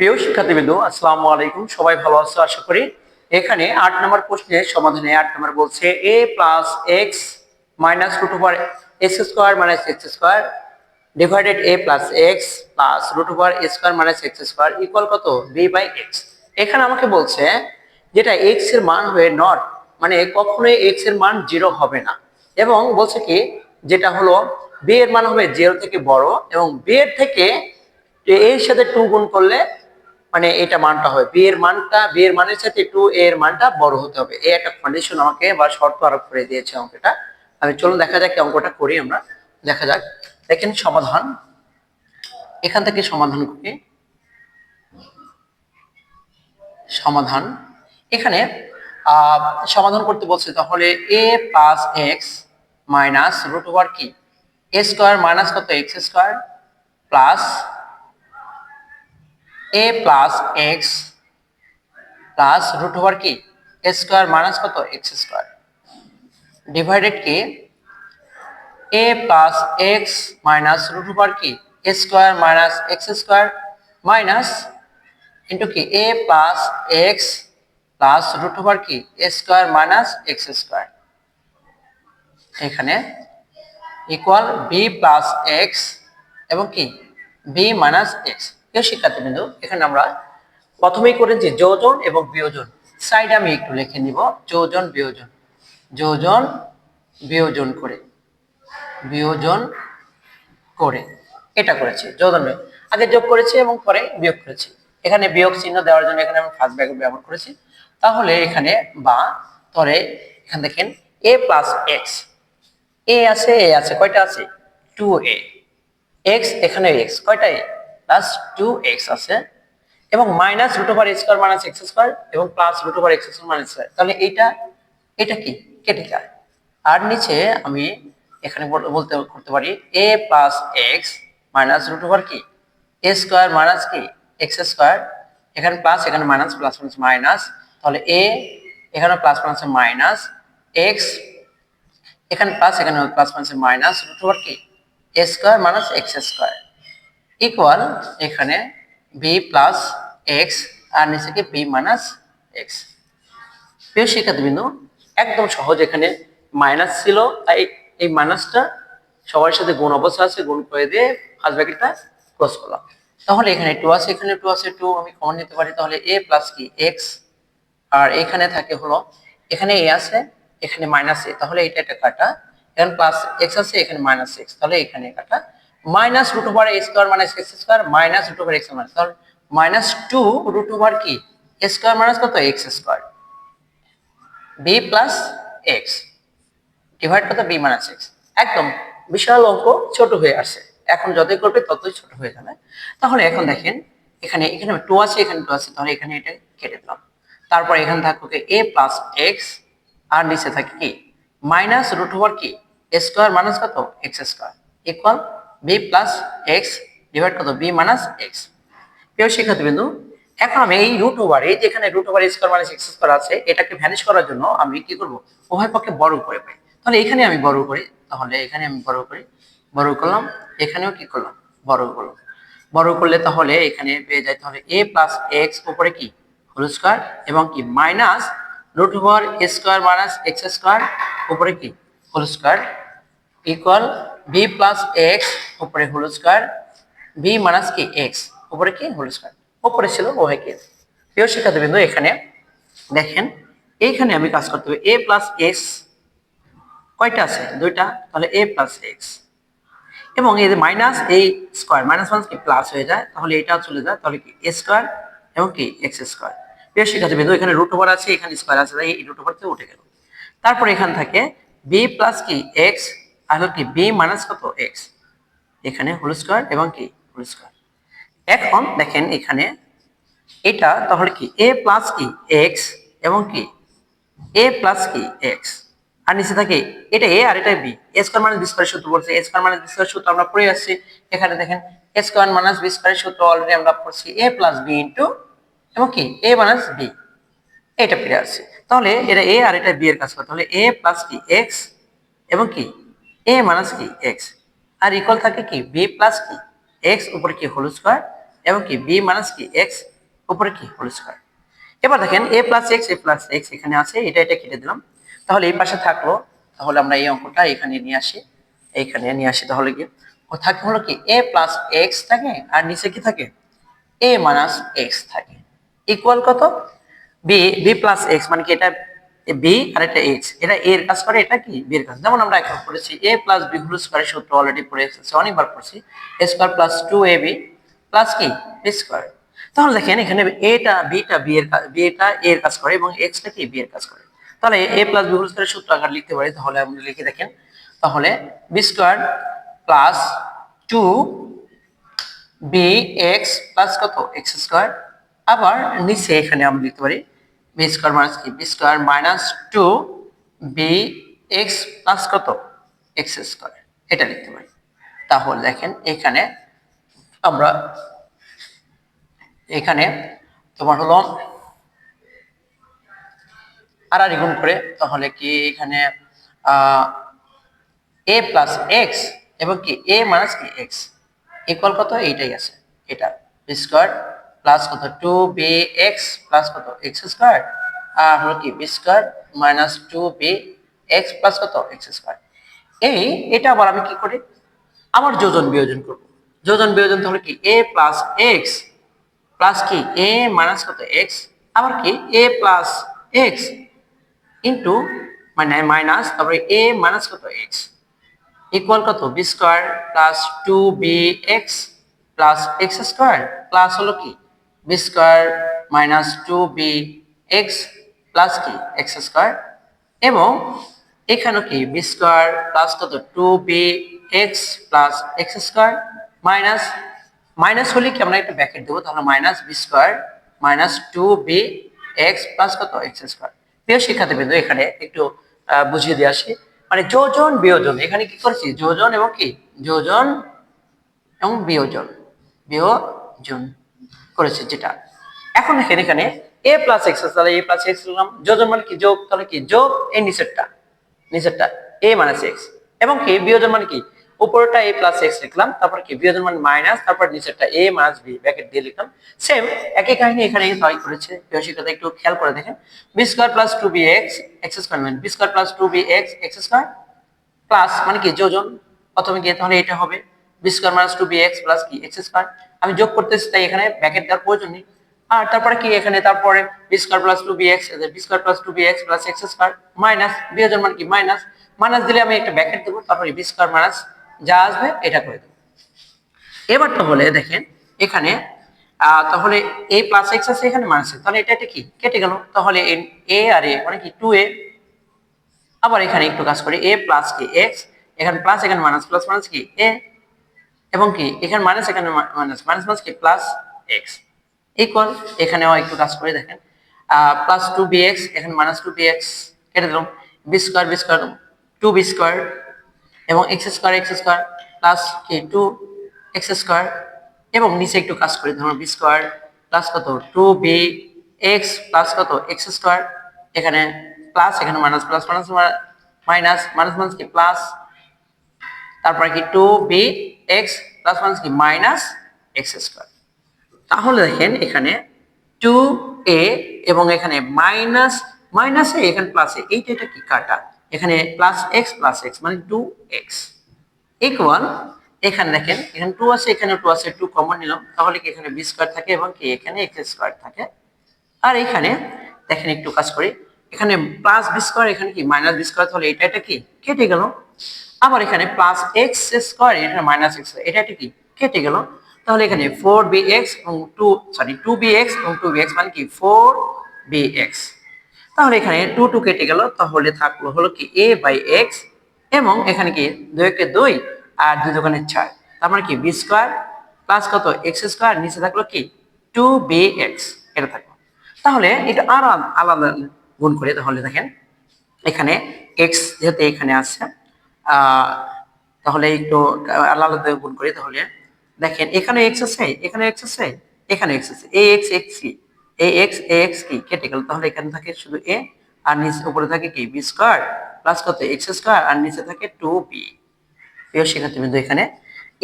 প্রিয় শিক্ষার্থীবৃন্দ, আসসালামু আলাইকুম। সবাই ভালো আছো? আশা করি এখানে আট নম্বর প্রশ্নের সমাধানে আট নম্বর বলছে A plus X minus root over X square minus X square divided A plus X plus root over square minus X square equal কত? বি বাই এক্স এখানে আমাকে বলছে যেটা এক্সের মান হয়ে নট মানে কখনোই এক্সের মান জিরো হবে না। এবং বলছে কি, যেটা হলো বি এর মান হবে জিরো থেকে বড় এবং বি এর থেকে এর সাথে টু গুণ করলে মানে এটা মানটা হবে। বি এর মানটা বি এর মানের সাথে টু এ এর মানটা বড় হতে হবে। এই একটা কন্ডিশন আমাকে বা শর্ত আরোপ করে দিয়েছে অঙ্কটা। আমি চলুন দেখা যাক অঙ্কটা করি আমরা। দেখা যাক। দেখেন সমাধান। এখান থেকে সমাধান করি। সমাধান। এখানে সমাধান করতে বলছে তাহলে A plus X minus root over কি? এ স্কোয়ার মাইনাস কত? X square plus A plus X plus root over কি এ স্কোয়ার মাইনাস কত? এক্স স্কোয়ার ডিভাইডেড কি A plus X minus root over কি A square minus X square minus into কি A plus X plus root over কি A square minus X square এখানে equal B plus x এবং কি B minus x প্রিয় শিক্ষার্থীবৃন্দ, এখানে আমরা প্রথমেই করেছি যোজন এবং বিয়োজন সাইড আমি একটু লিখে নিব, যোজন, বিয়োজন। যোজন, বিয়োজন করে। বিয়োজন করে। এটা করেছি, যোজন আগে যোগ করেছি এবং পরে বিয়োগ করেছি। এখানে বিয়োগ চিহ্ন দেওয়ার জন্য এখানে আমি ফার্স্ট ব্যাগ ব্যবহার করেছি। তাহলে এখানে বা তরে এখানে দেখেন এ প্লাস এক্স এ আছে এ আছে, কয়টা আছে? টু এ এক্স এখানে এক্স কয়টা এ প্লাস টু এক্স আছে, এবং minus root over square minus X square এবং plus root over X square minus square তাহলে এইটা এটা কি? কেটে যায়। আর নিচে আমি এখানে বল- বলতে করতে পারি A plus X minus root over কি? এ স্কোয়ার মাইনাস কি? এক্স স্কোয়ার এখানে প্লাস এখানে মাইনাস প্লাস মাইনাস মাইনাস তাহলে এ এখানে প্লাস মাইনাস মাইনাস এক্স এখানে প্লাস এখানে plus minus minus root over কি? A square minus X square equal এখানে বি প্লাস এক্স আর নিচে বি মাইনাস এক্স প্রিয় শিক্ষার্থীবৃন্দ, একদম সহজ এখানে মাইনাস ছিল এই মাইনাসটা সবার সাথে গুণ অবস্থা আছে, গুণ করে দিয়ে ফার্স্ট ব্র্যাকেটটা ক্লোজ করলাম। তাহলে এখানে টু আছে, এখানে টু আছে টু আমি কমন নিতে পারি, তাহলে এ প্লাস কি? এক্স আর এখানে থাকে হলো, এখানে এ আছে, এখানে মাইনাস এ তাহলে এটা একটা কাটা, এখানে প্লাস এক্স আছে, এখানে মাইনাস এক্স তাহলে এখানে কাটা minus root over A square minus X square minus root over X minus তাহলে মাইনাস টু রুট ওভার কি? স্কোয়ার মাইনাস কত? X square B plus X divide কত? বি মাইনাস এক্স একদম বিশাল অঙ্ক ছোট হয়ে আসে এখন যতই করবে ততই ছোট হয়ে যাবে। তাহলে এখন দেখেন, এখানে এখানে টু আছে, এখানে টু আছে, তাহলে এখানে এটা কেটে দিলাম। তারপর এখানে থাকবে এ প্লাস এক্স আর নিচে থাকে কি? মাইনাস রুট ওভার কি? স্কোয়ার মাইনাস কত? X square equal B plus X divide কত বি মাইনাস এক্স প্রিয় শিক্ষার্থীবৃন্দু, এখন আমি এই রুট ওভার এই যেখানে root over square minus X square আছে, এটাকে ভ্যানিশ করার জন্য আমি কি করব? উভয় পক্ষে বড় করে পাই। তাহলে এখানে আমি বড় করি, তাহলে এখানে আমি বড় করি, বড় করলাম, এখানেও কি করলাম? বড় করলাম। বড় করলে তাহলে এখানে পেয়ে যায় তাহলে এ প্লাস এক্স উপরে কি? হোল স্কোয়ার এবং কি? Minus root over square minus X square উপরে কি? Whole square equal B plus X উপরে হোল স্কোয়ার বি মাইনাস কি এক্স উপরে কি? হোল স্কোয়ার উপরে ছিল ওহে কি প্রিয় শিক্ষার্থীবৃন্দ, এখানে দেখেন, এইখানে আমি কাজ করতে হবে। এ প্লাস এক্স কয়টা আছে? দুইটা। তাহলে এ প্লাস এক্স এবং এই যে মাইনাস এই স্কোয়ার মাইনাস মাইনাস কি? প্লাস হয়ে যায়। তাহলে এটা চলে যায়, তাহলে কি? এ স্কোয়ার এবং কি? এক্স স্কোয়ার প্রিয় শিক্ষার্থীবৃন্দ, এখানে রুট ওভার আছে, এখানে স্কোয়ার আছে, তাই এই রুট ওভার থেকে উঠে গেল। তারপর এখান থাকে বি প্লাস কি এক্স আর কি? বি মাইনাস কত? এক্স এখানে হোল স্কোয়ার এবং কি? হোল স্কোয়ার এখন দেখেন এখানে এটা তাহলে কি? এ প্লাস কি? এক্স এবং কি? এ প্লাস কি? এক্স আর নিচে থাকে, এটা এ আর এটা b a square minus b square সূত্র বলছে। A square minus b square সূত্র আমরা পড়ে আসছি। এখানে দেখেন a square minus b square সূত্র অলরেডি আমরা পড়ছি। এ প্লাস বি ইন্টু এবং কি? এ মাইনাস বি এটা পেরে আসছে। তাহলে এটা এ আর এটা বি এর কাজ করে। তাহলে এ প্লাস কি? এক্স এবং কি? এ মাইনাস কি এক্স আর ইকুয়াল থাকে কি বি প্লাস কি এক্স উপরে কি হোল স্কোয়ার এবং কি বি মাইনাস কি এক্স উপরে কি হোল স্কোয়ার এবার দেখেন a plus x a plus x এখানে আছে, এটা এটা কেটে দিলাম। তাহলে এই পাশে থাকল, তাহলে আমরা এই অঙ্কটা এখানে নিয়ে আসি, এইখানে নিয়ে আসি তাহলে কি থাকে হলো কি এ প্লাস এক্স থাকে, আর নিচে কি থাকে? এ মাইনাস এক্স থাকে। ইকুয়াল কত? বি বি প্লাস এক্স মানে কি এটা বি আর এটা এক্স এটা এ এর কাজ করে এটা কি? বি এর কাজ। যেমন আমরা এখন পড়েছি এ প্লাস বি হোল স্কোয়ারের সূত্র অলরেডি পড়ে এসেছে, অনেকবার পড়ছি। A square plus two a b plus কি? B square. তাহলে দেখেন এখানে এটা বিটা বি এর বি এটা এ এর কাজ করে এবং এক্সটা কি? বি এর কাজ করে। তাহলে এ প্লাস বি হোল স্কোয়ারের সূত্র আকার লিখতে পারি, তাহলে আমরা লিখে দেখেন। তাহলে b square plus two b x plus কত? X square. আবার নিচে এখানে আমরা লিখতে পারি বি স্কোয়ার মাইনাস কি? B square minus two b x plus কত? এক্স স্কোয়ার এটা লিখতে পারি। তাহলে দেখেন এখানে আমরা এখানে তোমার হলো আর আর গুণ করে, তাহলে কি এখানে এ প্লাস এক্স এবং কি? এ মাইনাস কি? এক্স ইকুয়াল কত? এইটাই আছে। এটা স্কোয়ার প্লাস কত? টু বি এক্স প্লাস কত? এক্স স্কোয়ার আর হলো কি? B square minus two b x plus কত? এক্স স্কোয়ার এই, এটা আবার আমি কি করি? আমার যোজন বিয়োজন করব। যোজন বিয়োজন তাহলে কি? এ প্লাস এক্স প্লাস কি? এ মাইনাস কত? এক্স আবার কি? এ প্লাস এক্স ইন্টু মানে মাইনাস তারপরে এ মাইনাস কত? এক্স ইকুয়াল কত? B square plus two b x plus x square plus হলো কি? B square minus two b x plus কি? X square. এবং এখানেও কি? বি স্কোয়ার প্লাস কত? Two b x plus x square minus minus হলে কি আমরা একটা ব্যাকেট দেবো? তাহলে minus b square minus two b x plus কত? X square. প্রিয় শিক্ষার্থীবৃন্দ, এখানে একটু বুঝিয়ে দিয়ে আসি। মানে যোজন, বিয়োজন। এখানে কি করছি? যোজন এবং কি? যোজন এবং বিয়োজন। বিয়োজন। করেছে যেটা। এখন দেখেন এখানে এ প্লাস এক্স তাহলে এ প্লাস এক্স লিখলাম যোজন মানে কি যোগ? তাহলে কি যোগ? এই নিচেরটা নিচেরটা এ মাইনাস এক্স এবং কি বিয়োজন মানে কি? উপরটা এ প্লাস এক্স লিখলাম, তারপর কি বিয়োজন মানে মাইনাস তারপর নিচেরটা এ মাইনাস বি ব্র্যাকেট দিয়ে লিখলাম। সেম একই কাহিনী এখানে সবাই করেছে। প্রিয় শিক্ষার্থী, একটু খেয়াল করে দেখেন। B square plus two b x x square মানে b square plus two b x x square plus মানে কি যোজন? প্রথমে গিয়ে তাহলে এটা হবে। B square minus two b x plus কি এক্স স্কোয়ার আমি যোগ করতেছি, তাই এখানে ব্র্যাকেট দেওয়ার প্রয়োজন নেই। আর তারপরে কি? এখানে তারপরে b square plus two b x b square plus two b x plus x square minus বিয়োজন মানে কি? মাইনাস মাইনাস দিলে আমি একটা ব্র্যাকেট দেবো, তারপরে বি স্কোয়ার মাইনাস যা আসবে, এটা করে দেবো। এবার তাহলে দেখেন, এখানে তাহলে এ প্লাস এক্স আছে এখানে মাইনাস তাহলে এটা এটা কি? কেটে গেল। তাহলে এ আর এ মানে কি? টু এ আবার এখানে একটু কাজ করি এ প্লাস কি এক্স এখানে প্লাস এখানে মাইনাস প্লাস মাইনাস কি এ এবং কি? এখানে মাইনাস এখানে মাইনাস মাইনাস মাইনাস কি? প্লাস এক্স ইকুয়াল এখানেও একটু কাজ করে দেখেন। প্লাস টু বি এক্স এখানে মাইনাস টু বি এক্স কেটে দিলাম। B square b square two b square এবং x square x square plus কি? টু এক্স স্কোয়ার এবং নিচে একটু কাজ করি ধরুন বি স্কোয়ার প্লাস কত? টু বি এক্স প্লাস কত? এক্স স্কোয়ার এখানে প্লাস এখানে minus plus minus minus minus minus কি? প্লাস তারপরে কি two b x plus one কি মাইনাস এক্স স্কোয়ার তাহলে দেখেন এখানে টু এ এবং এখানে মাইনাস মাইনাস এ এখানে প্লাস এ, এইটা এটা কি কাটা? এখানে প্লাস এক্স প্লাস এক্স মানে টু এক্স ইকুয়াল এখানে দেখেন, এখানে টু আছে, এখানে টু আছে টু কমন নিলাম। তাহলে কি এখানে বি স্কোয়ার থাকে এবং কি এখানে এক্স স্কোয়ার থাকে? আর এখানে দেখেন একটু কাজ করি। এখানে প্লাস বি স্কোয়ার এখানে কি মাইনাস বি স্কোয়ার তাহলে এটা এটা কি? কেটে গেল। আবার এখানে প্লাস এক্স স্কোয়ার এটা মাইনাস এক্স এটা কি? কেটে গেল। তাহলে এখানে ফোর বি এক্স এবং two sorry two b x এবং টু বি এক্স মানে কি? ফোর বি এক্স তাহলে এখানে টু টু কেটে গেল। তাহলে থাকল হলো কি এ বাই এক্স এবং এখানে কি? দুই একে দুই আর দুই দোকানে ছয় তার মানে কি? বি স্কোয়ার প্লাস কত? এক্স স্কোয়ার নিচে থাকল কি? টু বি এক্স এটা থাকল। তাহলে এটা আর আলাদা গুণ করে তাহলে দেখেন। এখানে এক্স যেহেতু এখানে আছে তাহলে একটু আলাদা গুণ করি তাহলে। দেখেন, এখানে এক্স আছে, এখানে এক্স আছে, এখানে এক্স আছে। এ এক্স এক্স কি? এ এক্স এ এক্স কি? কেটে গেল। তাহলে এখানে থাকে শুধু এ আর নিচে উপরে থাকে কি? বি স্কোয়ার প্লাস কত? এক্স স্কোয়ার আর নিচে থাকে টু বি প্রিয় শিক্ষার্থী বিন্দু এখানে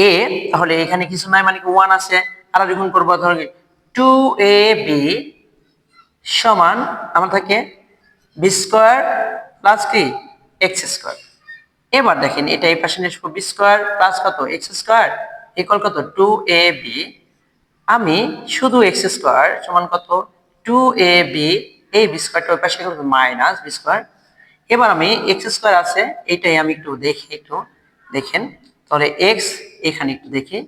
এ তাহলে এখানে কিছু নাই মানে কি ওয়ান আছে। আর গুণ করব, ধর টু এ বি সমান, আমার থাকে বি স্কোয়ার প্লাস কি? এক্স স্কোয়ার এবার দেখেন, এটা এই পাশে নিয়ে আসব বি স্কোয়ার প্লাস কত? এক্স স্কোয়ার ইকুয়াল কত? টু এ বি আমি শুধু এক্স স্কোয়ার সমান কত? টু এ বি এই বি স্কোয়ারটা ওই পাশে কত মাইনাস বি স্কোয়ার এবার আমি এক্স স্কোয়ার আছে, এইটাই আমি একটু দেখি, একটু দেখেন। তাহলে এক্স এখানে একটু দেখি,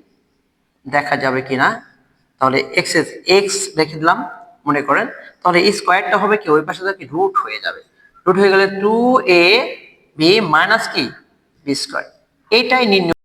দেখা যাবে কিনা? তাহলে এক্স এক্স রেখে দিলাম, মনে করেন। তাহলে এই স্কোয়ারটা হবে কি? ওই পাশে কি রুট হয়ে যাবে। রুট হয়ে গেলে টু এ বি মাইনাস কি বি এইটাই নির্ণয়